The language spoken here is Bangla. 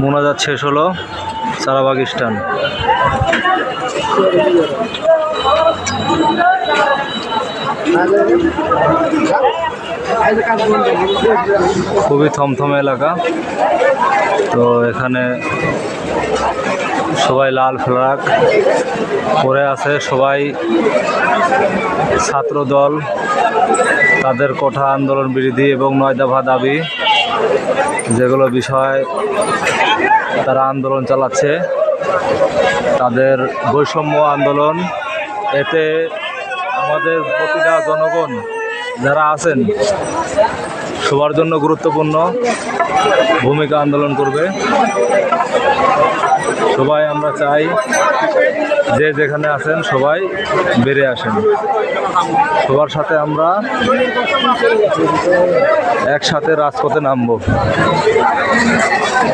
মোনাজাত শেষ হলো সারাবাগ স্টান খুবই থমথমে এলাকা। তো এখানে সবাই লাল ফ্ল্যাগ পরে আছে সবাই ছাত্র দল, তাদের কোঠা আন্দোলন বিরোধী এবং নয় দফা দাবি, যেগুলো বিষয় তারা আন্দোলন চালাচ্ছে। তাদের বৈষম্য আন্দোলন, এতে আমাদের প্রতিটা জনগণ যারা আছেন সবার জন্য গুরুত্বপূর্ণ ভূমিকা আন্দোলন করবে। সবাই আমরা চাই যে যেখানে আছেন সবাই বেড়ে আসেন। সবার সাথে আমরা একসাথে রাজপথে নামবো।